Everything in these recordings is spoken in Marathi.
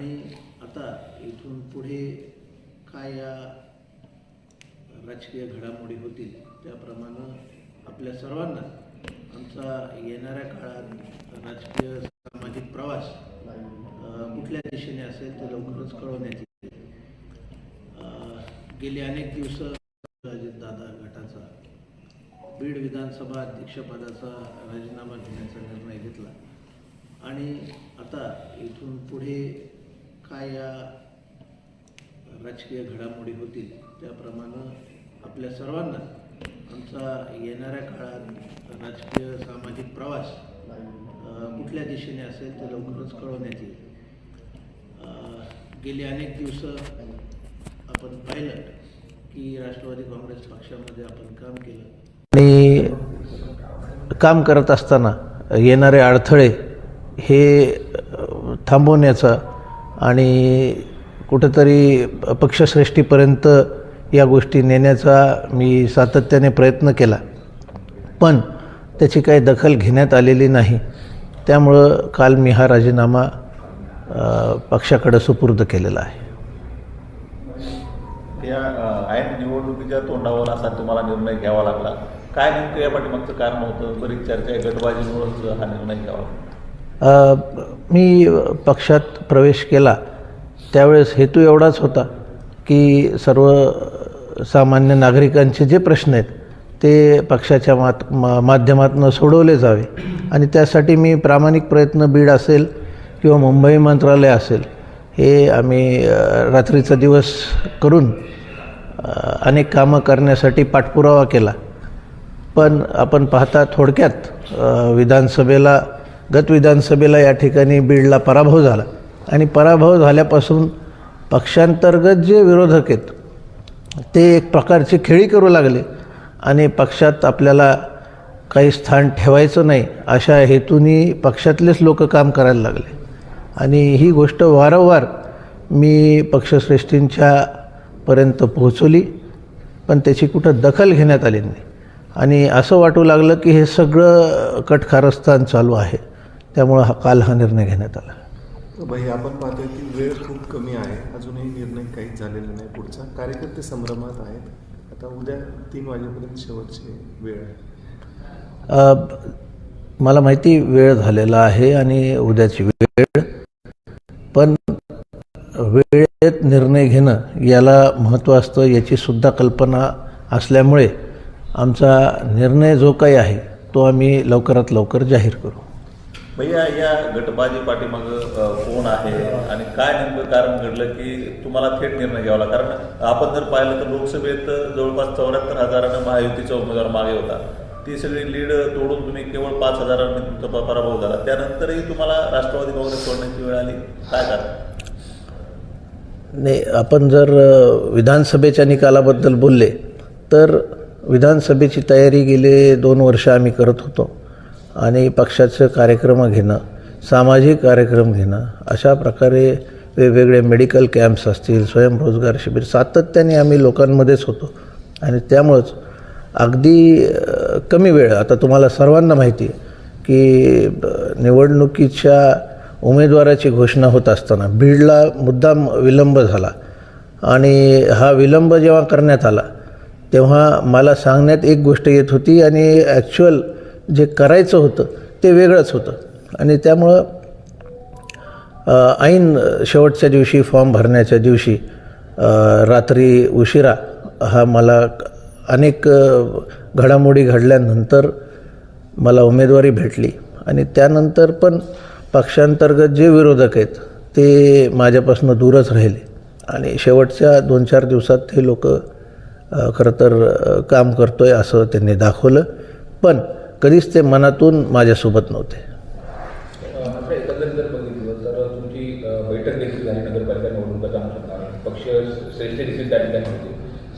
आणि आता इथून पुढे काय या राजकीय घडामोडी होतील त्याप्रमाणे आपल्या सर्वांना आमचा येणाऱ्या काळात राजकीय सामाजिक प्रवास कुठल्या दिशेने असेल ते लवकरच कळवण्यात येईल. गेले गेली अनेक दिवस अजितदादा गटाचा बीड विधानसभा अध्यक्षपदाचा राजीनामा घेण्याचा निर्णय घेतला. आणि आता इथून पुढे काय या राजकीय घडामोडी होतील त्याप्रमाणे आपल्या सर्वांना आमचा येणाऱ्या काळात राजकीय सामाजिक प्रवास कुठल्या दिशेने असेल ते लवकरच कळवण्यात येईल. गेली अनेक दिवस आपण पाहिलं की राष्ट्रवादी काँग्रेस पक्षामध्ये आपण काम केलं. आणि काम करत असताना येणारे अडथळे हे थांबवण्याचा आणि कुठंतरी पक्षश्रेष्ठीपर्यंत या गोष्टी नेण्याचा मी सातत्याने प्रयत्न केला. पण त्याची काही दखल घेण्यात आलेली नाही. त्यामुळं काल मी हा राजीनामा पक्षाकडे सुपूर्द केलेला आहे. या ऐन निवडणुकीच्या तोंडावर असा तुम्हाला निर्णय घ्यावा लागला. काय नेमकं या पाठीमागचं कारण होतं? बरीच चर्चा आहे. गटबाजीमुळंच हा निर्णय घ्यावा लागला. मी पक्षात प्रवेश केला. त्यावेळेस हेतू एवढाच होता की सर्व सामान्य नागरिकांचे जे प्रश्न आहेत ते पक्षाच्या मात मा माध्यमातून सोडवले जावे. आणि त्यासाठी मी प्रामाणिक प्रयत्न बीड असेल किंवा मुंबई मंत्रालय असेल हे आम्ही रात्रीचा दिवस करून अनेक कामं करण्यासाठी पाठपुरावा केला. पण आपण पाहता थोडक्यात विधानसभेला गत विधानसभेला या ठिकाणी बीडला पराभव झाला. आणि पराभव झाल्यापासून पक्षांतर्गत जे विरोधक आहेत ते एक प्रकारची खेळी करू लागले. आणि पक्षात आपल्याला काही स्थान ठेवायचं नाही अशा हेतूनी पक्षातलेच लोक काम करायला लागले. आणि ही गोष्ट वारंवार मी पक्षश्रेष्ठींच्या पर्यंत पोहोचवली पण त्याची कुठं दखल घेण्यात आली नाही. आणि असं वाटू लागलं की हे सगळं कटकारस्थान चालू आहे. त्यामुळं हा काल हा निर्णय घेण्यात आला. आपण पाहतोय की वेळ खूप कमी आहे. अजूनही निर्णय काहीच झालेला नाही पुढचा. कार्यकर्ते संभ्रमात आहेत. आता उद्या तीन वाजेपर्यंत शेवटची वेळ आहे. मला माहिती वेळ झालेला आहे आणि उद्याची वेळ. पण वेळेत निर्णय घेणं याला महत्त्व असतं याची सुद्धा कल्पना असल्यामुळे आमचा निर्णय जो काही आहे तो आम्ही लवकरात लवकर जाहीर करू. भैया या गटबाजी पाठीमागं कोण आहे? आणि काय नेमकं कारण घडलं की तुम्हाला थेट निर्णय घ्यावा लागला? कारण आपण जर पाहिलं तर लोकसभेत जवळपास चौऱ्याहत्तर हजारानं महायुतीचा उमेदवार मागे होता. ती सगळी लीड तोडून तुम्ही केवळ पाच हजारांनी तुमचा पराभव झाला. त्यानंतरही तुम्हाला राष्ट्रवादी काँग्रेस सोडण्याची वेळ आली. काय कारण? नाही आपण जर विधानसभेच्या निकालाबद्दल बोलले तर विधानसभेची तयारी गेले दोन वर्ष आम्ही करत होतो. आणि पक्षाचे कार्यक्रम घेणं सामाजिक कार्यक्रम घेणं अशा प्रकारे वेगवेगळे मेडिकल कॅम्प्स असतील स्वयंरोजगार शिबिर सातत्याने आम्ही लोकांमध्येच होतो. आणि त्यामुळंच अगदी कमी वेळ आता तुम्हाला सर्वांना माहिती आहे की निवडणुकीच्या उमेदवाराची घोषणा होत असताना बीडला मुद्दाम विलंब झाला. आणि हा विलंब जेव्हा करण्यात आला तेव्हा मला सांगण्यात एक गोष्ट येत होती आणि ॲक्च्युअल जे करायचं होतं ते वेगळंच होतं. आणि त्यामुळं ऐन शेवटच्या दिवशी फॉर्म भरण्याच्या दिवशी रात्री उशिरा हा मला अनेक घडामोडी घडल्यानंतर मला उमेदवारी भेटली. आणि त्यानंतर पण पक्षांतर्गत जे विरोधक आहेत ते माझ्यापासून दूरच राहिले. आणि शेवटच्या दोन चार दिवसात हे लोक खरं तर काम करतो आहे असं त्यांनी दाखवलं. पण कधीच ते मनातून माझ्यासोबत नव्हते.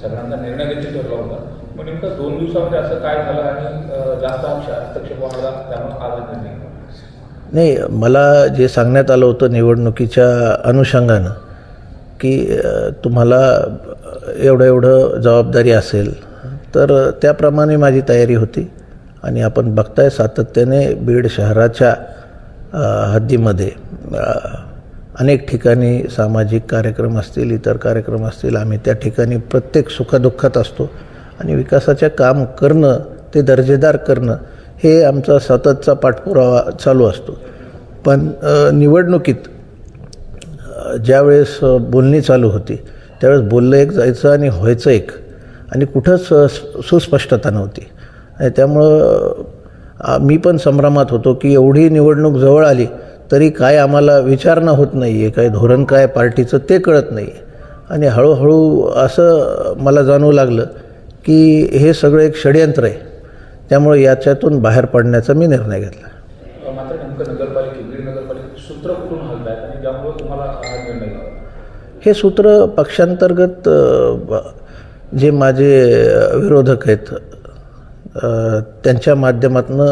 सगळ्यांचा निर्णय देखील ठरला होता. नेमकं दोन दिवसामध्ये असं काय झालं आणि जास्त हस्तक्षेप वाढला त्यामुळे आज निर्णय. नाही मला जे सांगण्यात आलं होतं निवडणुकीच्या अनुषंगानं की तुम्हाला एवढं एवढं जबाबदारी असेल तर त्याप्रमाणे माझी तयारी होती. आणि आपण बघताय सातत्याने बीड शहराच्या हद्दीमध्ये अनेक ठिकाणी सामाजिक कार्यक्रम असतील इतर कार्यक्रम असतील आम्ही त्या ठिकाणी प्रत्येक सुखदुःखात असतो. आणि विकासाचे काम करणं ते दर्जेदार करणं हे आमचा सततचा पाठपुरावा चालू असतो. पण निवडणुकीत ज्यावेळेस बोलणी चालू होती त्यावेळेस बोललं एक जायचं आणि व्हायचं एक. आणि कुठंच सुस्पष्टता नव्हती. त्यामुळं मी पण संभ्रमात होतो की एवढी निवडणूक जवळ आली तरी काय आम्हाला विचारणा होत नाही आहे काय धोरण काय पार्टीचं ते कळत नाही आणि हळूहळू असं मला जाणवू लागलं की हे सगळं एक षडयंत्र आहे. त्यामुळे याच्यातून बाहेर पडण्याचा मी निर्णय घेतला. हा सूत्र पक्षांतर्गत जे माझे विरोधक आहेत त्यांच्या माध्यमातून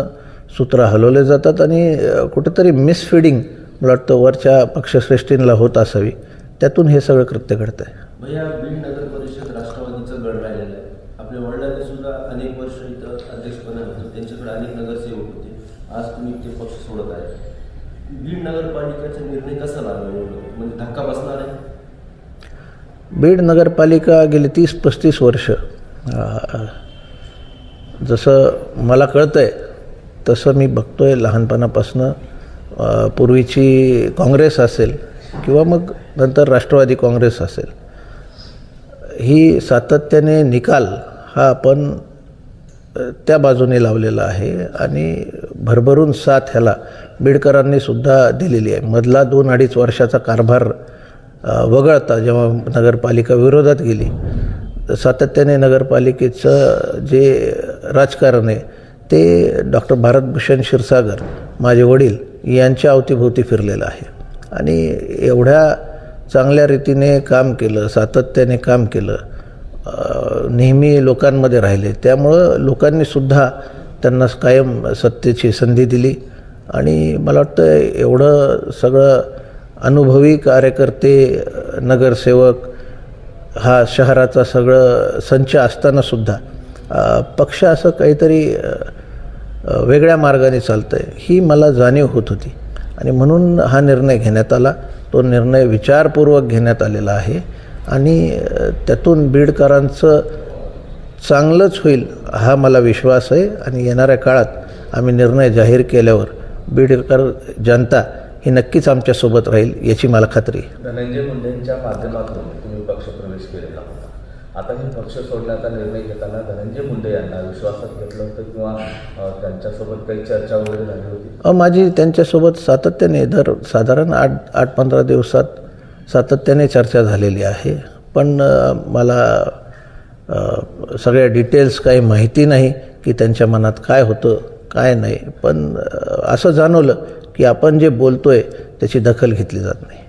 सूत्र हलवले जातात आणि कुठेतरी मिसफिडिंग मला वाटतं वरच्या पक्षश्रेष्ठींना होत असावी. त्यातून हे सगळं कृत्य घडतं आहे. बीड? म्हणजे आहे? बीड नगरपालिका गेली तीस पस्तीस वर्ष. जसं मला कळतं आहे तसं मी बघतो आहे लहानपणापासनं पूर्वीची काँग्रेस असेल किंवा मग नंतर राष्ट्रवादी काँग्रेस असेल. ही सातत्याने निकाल हा आपण त्या बाजूने लावलेला आहे आणि भरभरून साथ ह्याला बीडकरांनी सुद्धा दिलेली आहे. मधला दोन अडीच वर्षाचा कारभार वगळता जेव्हा नगरपालिका विरोधात गेली सातत्याने नगरपालिकेचं जे राजकारण आहे ते डॉक्टर भारतभूषण क्षीरसागर माझे वडील यांच्या अवतीभोवती फिरलेलं आहे. आणि एवढ्या चांगल्या रीतीने काम केलं सातत्याने काम केलं नेहमी लोकांमध्ये राहिले. त्यामुळं लोकांनीसुद्धा त्यांना कायम सत्तेची संधी दिली. आणि मला वाटतं एवढं सगळं अनुभवी कार्यकर्ते नगरसेवक हा शहराचा सगळं संच असतानासुद्धा पक्ष असं काहीतरी वेगळ्या मार्गाने चालतं आहे ही मला जाणीव होत होती. आणि म्हणून हा निर्णय घेण्यात आला. तो निर्णय विचारपूर्वक घेण्यात आलेला आहे. आणि त्यातून बीडकरांचं चांगलंच होईल हा मला विश्वास आहे. आणि येणाऱ्या काळात आम्ही निर्णय जाहीर केल्यावर बीडकर जनता ही नक्कीच आमच्यासोबत राहील याची मला खात्री धनंजय मुंडेंच्या माध्यमातून तुम्ही पक्ष प्रवेश केलेला होता. आता हे पक्ष सोडण्याचा निर्णय घेताना धनंजय मुंडे यांना विश्वासात घेतलं होतं किंवा त्यांच्यासोबत काही चर्चा वगैरे झाली होती? माझी त्यांच्यासोबत सातत्याने दर साधारण आठ आठ पंधरा दिवसात सातत्याने चर्चा झालेली आहे. पण मला सगळ्या डिटेल्स काही माहिती नाही की त्यांच्या मनात काय होतं काय नाही. पण असं जाणवलं की आपण जे बोलतो आहे त्याची दखल घेतली जात नाही.